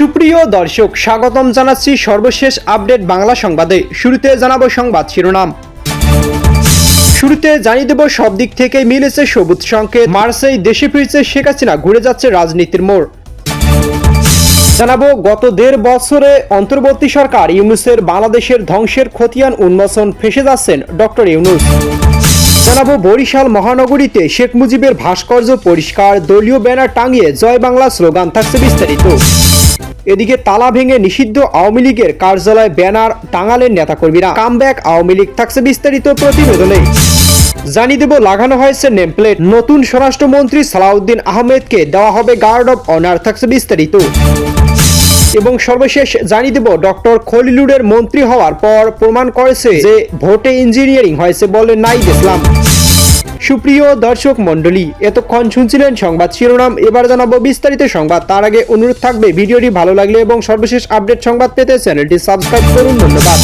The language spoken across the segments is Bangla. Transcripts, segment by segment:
সুপ্রিয় দর্শক, স্বাগতম জানাচ্ছি সর্বশেষ আপডেট বাংলা সংবাদে। শুরুতে জানাব সংবাদ শিরোনাম। শুরুতে জানিয়ে দেব সব দিক থেকেই মিলেছে সবুজ সংকেত। মার্সেই দেশে ফিরছে শেখ হাসিনা, ঘুরে যাচ্ছে রাজনীতির মোড়। জানাব গত দেড় বছরে অন্তর্বর্তী সরকার ইউনুসের বাংলাদেশের ধ্বংসের খতিয়ান উন্মোচন ফেসে যাচ্ছেন ডক্টর ইউনুস। জানাব বরিশাল মহানগরীতে শেখ মুজিবের ভাস্কর্য পরিষ্কার, দলীয় ব্যানার টাঙিয়ে জয় বাংলা স্লোগান থাকছে বিস্তারিত। এদিকে তালা ভেঙে নিষিদ্ধ আওয়ামী লীগের কার্যালয়ে ব্যানার টাঙালেন নেতাকর্মীরা। কামব্যাক আওয়ামী লীগ থাকছে বিস্তারিত প্রতিবেদনে। জানিয়ে দেব, লাগানো হয়েছে নেমপ্লেট। নতুন স্বরাষ্ট্রমন্ত্রী সালাউদ্দিন আহমেদকে দেওয়া হবে গার্ড অব অনার থাকছে বিস্তারিত। এবং সর্বশেষ জানিয়ে দেব, ডক্টর খলিলুরের মন্ত্রী হওয়ার পর প্রমাণ করেছে যে ভোটে ইঞ্জিনিয়ারিং হয়েছে বলে নাই দেখলাম সুপ্রিয় দর্শক মণ্ডলী, এতক্ষণ শুনছিলেন সংবাদ শিরোনাম। এবার জানাব বিস্তারিত সংবাদ। তার আগে অনুরোধ থাকবে, ভিডিওটি ভালো লাগলে এবং সর্বশেষ আপডেট সংবাদ পেতে চ্যানেলটি সাবস্ক্রাইব করুন। ধন্যবাদ।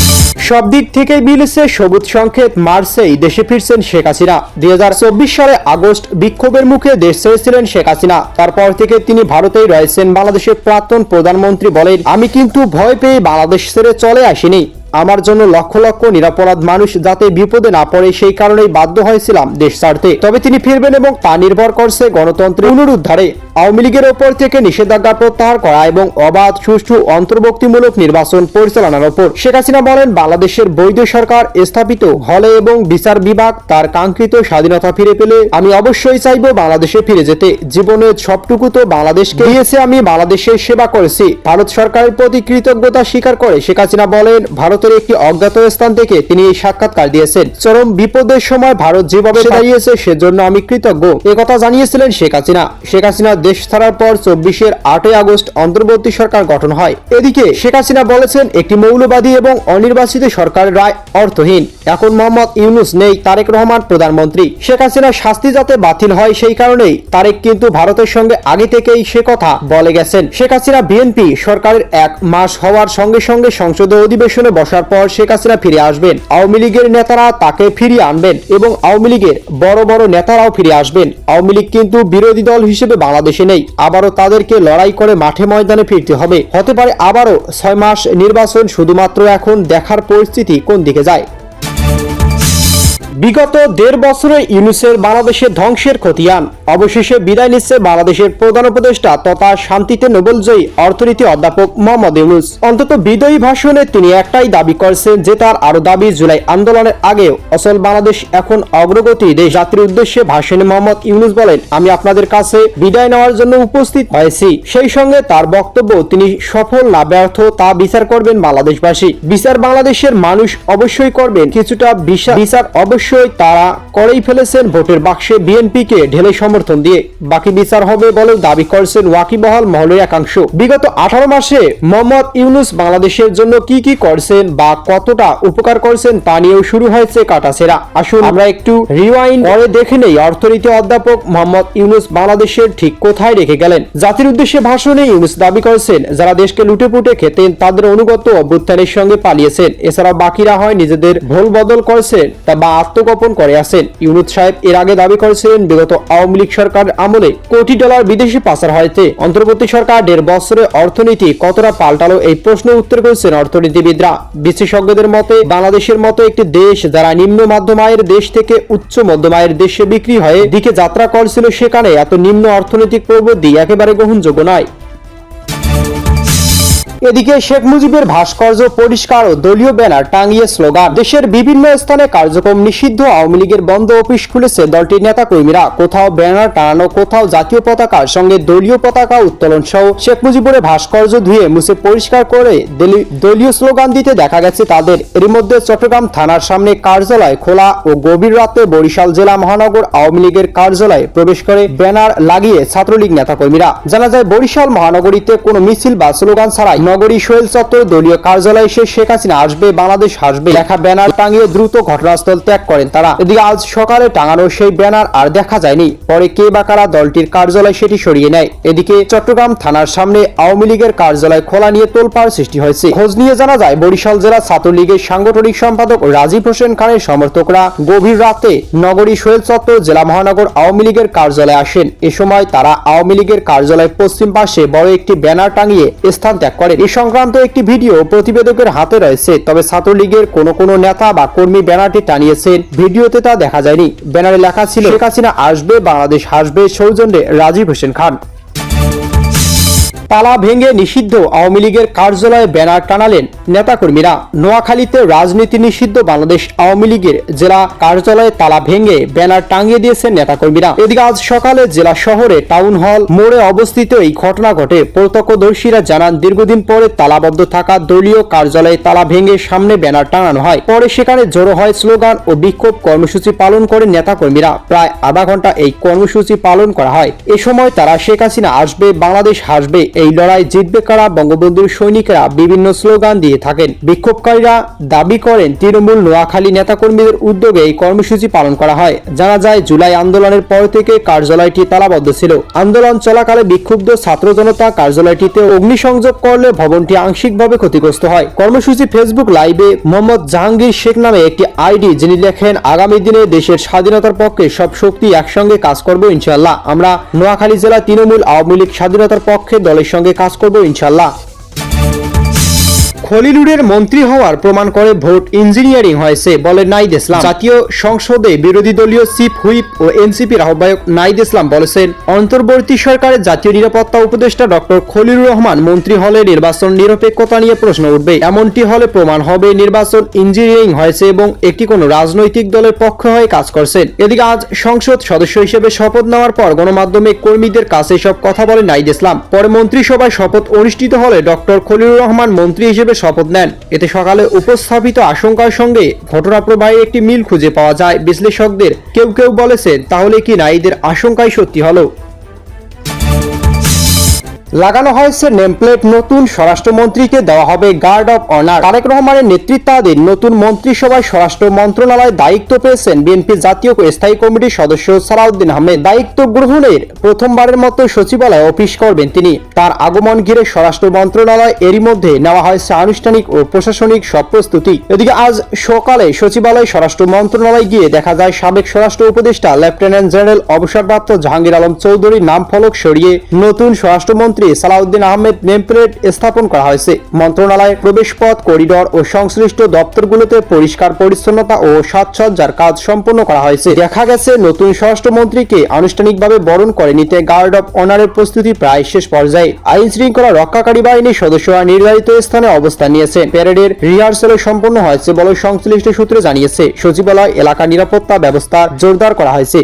সব দিক থেকে মিলেছে সবুজ সংকেত, মার্সেই দেশে ফিরছেন শেখ হাসিনা। দুই হাজার চব্বিশ সালে আগস্ট বিক্ষোভের মুখে দেশ ছেড়েছিলেন শেখ হাসিনা। তারপর থেকে তিনি ভারতেই রয়েছেন। বাংলাদেশের প্রাক্তন প্রধানমন্ত্রী বলেন, আমি কিন্তু ভয় পেয়ে বাংলাদেশ ছেড়ে চলে আসিনি। আমার জন্য লক্ষ লক্ষ নিরাপরাধ মানুষ যাতে বিপদে না পড়ে, সেই কারণেই বাধ্য হয়েছিলাম দেশ ছাড়তে। তবে তিনি ফিরবেন এবং তা নির্ভর করছে গণতন্ত্রের পুনরুদ্ধারে। আওয়ামী লীগের ওপর থেকে নিষেধাজ্ঞা প্রত্যাহার করা এবং অবাধ সুষ্ঠু অন্তর্ভুক্তিমূলক নির্বাচন পরিচালনার ওপর। শেখ হাসিনা বলেন বাংলাদেশের বৈধ সরকার স্থাপিত হলে এবং বিচার বিভাগ তার কাঙ্ক্ষিত স্বাধীনতা ফিরে পেলে আমি অবশ্যই চাইব বাংলাদেশে ফিরে যেতে। জীবনের সবটুকু তো বাংলাদেশকে দিয়েছে আমি বাংলাদেশের সেবা করেছি। ভারত সরকারের প্রতি কৃতজ্ঞতা স্বীকার করে শেখ হাসিনা বলেন ভারতের একটি অজ্ঞাত স্থান থেকে তিনি এই সাক্ষাৎকার দিয়েছেন। চরম বিপদের সময় ভারত যেভাবে দাঁড়িয়েছে সেজন্য আমি কৃতজ্ঞ। একথা জানিয়েছিলেন শেখ হাসিনা। শেখ হাসিনা দেশ ছাড়ার পর চব্বিশের আটই আগস্ট অন্তর্বর্তী সরকার গঠন হয়। এদিকে শেখ হাসিনা বলেছেন, একটি মৌলবাদী এবং অনির্বাচিত সরকারের রায় অর্থহীন। এখন মোহাম্মদ ইউনুস নেই, তারেক রহমান প্রধানমন্ত্রী। শেখ হাসিনার শাস্তি যাতে বাতিল হয় সেই কারণেই তারেক কিন্তু ভারতের সঙ্গে আগে থেকেই সে কথা বলে গেছেন। শেখ হাসিনা বিএনপি সরকারের এক মাস হওয়ার সঙ্গে সঙ্গে সংসদে অধিবেশনে বসার পর শেখ হাসিনা ফিরে আসবেন। আওয়ামী লীগের নেতারা তাকে ফিরিয়ে আনবেন এবং আওয়ামী লীগের বড় বড় নেতারাও ফিরে আসবেন। আওয়ামী লীগ কিন্তু বিরোধী দল হিসেবে বাংলাদেশে নেই। আবারও তাদেরকে লড়াই করে মাঠে ময়দানে ফিরতে হবে। হতে পারে আবারও ছয় মাস নির্বাচন শুধুমাত্র এখন দেখার পরিস্থিতি কোন দিকে যায়। বিগত দেড় বছরে ইউনুসের বাংলাদেশের ধ্বংসের খতিয়ান। অবশেষে বিদায় নিচ্ছে বাংলাদেশের প্রধান উপদেষ্টা তথা শান্তিতে নোবেলজয়ী অর্থনীতি অধ্যাপক মোহাম্মদ ইউনুস। অন্তত বিদয়ী ভাষণে তিনি একটাই দাবি করেছেন যে তার আরও দাবি জুলাই আন্দোলনের আগে অসল বাংলাদেশ এখন অগ্রগতি দেশ। জাতির উদ্দেশ্যে ভাষণে মোহাম্মদ ইউনুস বলেন, আমি আপনাদের কাছে বিদায় নেওয়ার জন্য উপস্থিত হয়েছি। সেই সঙ্গে তার বক্তব্য তিনি সফল না ব্যর্থ তা বিচার করবেন বাংলাদেশবাসী। বিচার বাংলাদেশের মানুষ অবশ্যই করবেন। কিছুটা বিচার অবশ্যই তারা করেই ফেলেছেন। ভোটের বাক্সে বিএনপিকে ঢেলে সমর্থন দিয়ে বাকি বিচার হবে বলে দাবি করেছেন ওয়াকিবহাল মহলের একাংশ। বিগত আঠারো মাসে মোহাম্মদ ইউনুস বাংলাদেশের জন্য কি কি করছেন বা কতটা উপকার করছেন তা নিয়েও শুরু হয়েছে কাটাছেরা। আসুন আমরা একটু রিওয়াইন পরে দেখে নেই অর্থনীতি অধ্যাপক মোহাম্মদ ইউনুস বাংলাদেশের ঠিক কোথায় রেখে গেলেন। জাতির উদ্দেশ্যে ভাষণে ইউনুস দাবি করেছেন, যারা দেশকে লুটে পুটে খেতেন তাদের অনুগত অভ্যুত্থানের সঙ্গে পালিয়েছেন। এছাড়া বাকিরা হয় নিজেদের ভোল বদল করেছেন তা বা আত্মগোপন করে আছেন। ইউনুস সাহেব এর আগে দাবি করেছিলেন, বিগত আওয়ামী লীগ সরকার আমলে কোটি ডলার বিদেশি পাচার হয়েছে। অন্তর্বর্তী সরকার দেড় বছরে অর্থনীতি কতটা পাল্টালো এই প্রশ্ন উত্তর করেছেন অর্থনীতিবিদরা। বিশেষজ্ঞদের মতে, বাংলাদেশের মতো একটি দেশ যারা নিম্ন মাধ্যম আয়ের দেশ থেকে উচ্চ মধ্যম আয়ের দেশে বিক্রি হয়ে দিকে যাত্রা করছিল, সেখানে এত নিম্ন অর্থনৈতিক প্রবৃদ্ধি একেবারে গ্রহণযোগ্য নয়। এদিকে শেখ মুজিবের ভাস্কর্য পরিষ্কার ও দলীয় ব্যানার টাঙিয়ে স্লোগান। দেশের বিভিন্ন স্থানে কার্যক্রম নিষিদ্ধ, আওয়ামী লীগের বন্ধ অফিস খুলেছে দলটির নেতা কর্মীরা কোথাও ব্যানার টানানো, কোথাও জাতীয় পতাকার সঙ্গে দলীয় পতাকা উত্তোলন সহ শেখ মুজিবের ভাস্কর্য ধুয়ে মুছে পরিষ্কার করে দলীয় স্লোগান দিতে দেখা গেছে তাদের। এর মধ্যে চট্টগ্রাম থানার সামনে কার্যালয় খোলা ও গভীর রাতে বরিশাল জেলা মহানগর আওয়ামী লীগের কার্যালয়ে প্রবেশ করে ব্যানার লাগিয়ে ছাত্রলীগ নেতাকর্মীরা। জানা যায়, বরিশাল মহানগরীতে কোনো মিছিল বা স্লোগান ছাড়াই নগরী সোহেল চত্বর দলীয় কার্যালয়ে এসে শেখ হাসিনা আসবে, বাংলাদেশ আসবে। লেখা ব্যানার টাঙিয়ে দ্রুত ঘটনাস্থল ত্যাগ করেন তারা। এদিকে আজ সকালে টাঙানো সেই ব্যানার আর দেখা যায়নি। পরে কে বা কারা দলটির কার্যালয় সেটি সরিয়ে নেয়। এদিকে চট্টগ্রাম থানার সামনে আওয়ামী লীগের কার্যালয় খোলা নিয়ে তোলপাড় সৃষ্টি হয়েছে। খোঁজ নিয়ে জানা যায়, বরিশাল জেলা ছাত্রলীগের সাংগঠনিক সম্পাদক রাজীব হোসেন খানের সমর্থকরা গভীর রাতে নগরী সোহেল চত্বর জেলা মহানগর আওয়ামী লীগের কার্যালয়ে আসেন। এ সময় তারা আওয়ামী লীগের কার্যালয়ের পশ্চিম পাশে বড় একটি ব্যানার টাঙিয়ে স্থান ত্যাগ এ সংক্রান্ত একটি ভিডিও প্রতিবেদকের হাতে রয়েছে, তবে ছাত্রলীগের কোনো কোনো নেতা বা কর্মী ব্যানারটি টানিয়েছেন। ভিডিওতে তা দেখা যায়নি। ব্যানারে লেখা ছিল, শেখ হাসিনা আসবে, বাংলাদেশ হাসবে, সৌজন্যে রাজীব হোসেন খান। তালা ভেঙে নিষিদ্ধ আওয়ামী লীগের কার্যালয়ে ব্যানার টানালেন নেতাকর্মীরা। নোয়াখালীতে রাজনীতি নিষিদ্ধ বাংলাদেশ আওয়ামী লীগের জেলা কার্যালয়ে তালা ভেঙে ব্যানার টাঙিয়ে দিয়েছেন নেতাকর্মীরা। এদিকে আজ সকালে জেলা শহরে টাউন হল মোড়ে অবস্থিত এই ঘটনা ঘটে। প্রত্যক্ষদর্শীরা জানান, দীর্ঘদিন পরে তালাবদ্ধ থাকা দলীয় কার্যালয়ে তালা ভেঙে সামনে ব্যানার টাঙানো হয়। পরে সেখানে জড়ো হয় স্লোগান ও বিক্ষোভ কর্মসূচি পালন করেন নেতাকর্মীরা। প্রায় আধা ঘণ্টা এই কর্মসূচি পালন করা হয়। এ সময় তারা শেখ হাসিনা আসবে, বাংলাদেশ হাসবে এই লড়াই জিতবে কারা বঙ্গবন্ধুর সৈনিকরা? বিভিন্ন স্লোগান দিয়ে থাকেন। বিক্ষোভকারীরা দাবি করেন, তৃণমূল নোয়াখালী নেতাকর্মীদের উদ্যোগে এই কর্মসূচি পালন করা হয়। জানা যায়, জুলাই আন্দোলনের পর থেকে কার্যালয়টি তালাবদ্ধ ছিল। আন্দোলন চলাকালে বিক্ষুব্ধ ছাত্র জনতা কার্যালয়টিতে অগ্নিসংযোগ করলে ভবনটি আংশিকভাবে ক্ষতিগ্রস্ত হয়। কর্মসূচি ফেসবুক লাইভে মোহাম্মদ জাহাঙ্গীর শেখ নামে একটি আইডি, যিনি লেখেন, আগামী দিনে দেশের স্বাধীনতার পক্ষে সব শক্তি একসঙ্গে কাজ করব ইনশাল্লাহ আমরা নোয়াখালী জেলা তৃণমূল আওয়ামী লীগ স্বাধীনতার পক্ষে দলের সঙ্গে কাজ করব ইনশাল্লাহ। খলিলুরের মন্ত্রী হওয়ার প্রমাণ করে ভোট ইঞ্জিনিয়ারিং হয়েছে বলে নাইদ ইসলাম। জাতীয় সংসদে বিরোধী দলীয় চিফ হুইপ ও এনসিপির আহ্বায়ক নাইদ ইসলাম বলেছেন, অন্তর্বর্তী সরকারের জাতীয় নিরাপত্তা উপদেষ্টা ডক্টর খলিলুর রহমান মন্ত্রী হলে নির্বাচন নিরপেক্ষতা নিয়ে প্রশ্ন উঠবে। এমনটি হলে প্রমাণ হবে নির্বাচন ইঞ্জিনিয়ারিং হয়েছে এবং একটি কোনো রাজনৈতিক দলের পক্ষ হয়ে কাজ করছেন এদিকে আজ সংসদ সদস্য হিসেবে শপথ নেওয়ার পর গণমাধ্যমে কর্মীদের কাছে সব কথা বলে নাইদ ইসলাম। পরে মন্ত্রিসভায় শপথ অনুষ্ঠিত হলে ডক্টর খলিলুর রহমান মন্ত্রী হিসেবে শপথ নেন। এতে সকালে উপস্থাপিত আশঙ্কার সঙ্গে ঘটনা প্রবাহে একটি মিল খুঁজে পাওয়া যায়। বিশ্লেষকদের কেউ কেউ বলেছেন, তাহলে কি না? এদের আশঙ্কাই সত্যি হলো। লাগানো হয়েছে নেমপ্লেট নতুন স্বরাষ্ট্রমন্ত্রীকে, দেওয়া হবে গার্ড অফ অনার তারেক রহমানের নেতৃত্বাধীন নতুন মন্ত্রিসভায় স্বরাষ্ট্র মন্ত্রণালয় দায়িত্ব পেয়েছেন বিএনপি জাতীয় স্থায়ী কমিটির সদস্য সালাউদ্দিন আহমেদ। দায়িত্ব গ্রহণের প্রথমবারের মতো সচিবালয় অফিস করবেন তিনি। তার আগমন ঘিরে স্বরাষ্ট্র মন্ত্রণালয় এরই মধ্যে নেওয়া হয়েছে আনুষ্ঠানিক ও প্রশাসনিক সব প্রস্তুতি। এদিকে আজ সকালে সচিবালয় স্বরাষ্ট্র মন্ত্রণালয় গিয়ে দেখা যায়, সাবেক স্বরাষ্ট্র উপদেষ্টা, লেফটেন্যান্ট জেনারেল অবসরপ্রাপ্ত জাহাঙ্গীর আলম চৌধুরীর নাম ফলক সরিয়ে নতুন স্বরাষ্ট্রমন্ত্রী সালাউদ্দিন আহমেদ নেমপ্লেট স্থাপন করা হয়েছে। মন্ত্রণালয়ের প্রবেশপথ, করিডর ও সংশ্লিষ্ট দপ্তরগুলোতে পরিষ্কার পরিচ্ছন্নতা ও সাজসজ্জার কাজ সম্পন্ন করা হয়েছে। দেখা গেছে, নতুন স্বরাষ্ট্রমন্ত্রীকে আনুষ্ঠানিকভাবে বরণ করে নিতে গার্ড অফ অনারের প্রস্তুতি প্রায় শেষ পর্যায়ে। আইন শৃঙ্খলা রক্ষাকারী বাহিনীর সদস্যরা নির্ধারিত স্থানে অবস্থান নিয়েছেন প্যারেডের রিহার্সালও সম্পন্ন হয়েছে বলে সংশ্লিষ্ট সূত্রে জানিয়েছে। সচিবালয়, এলাকা নিরাপত্তা ব্যবস্থা জোরদার করা হয়েছে।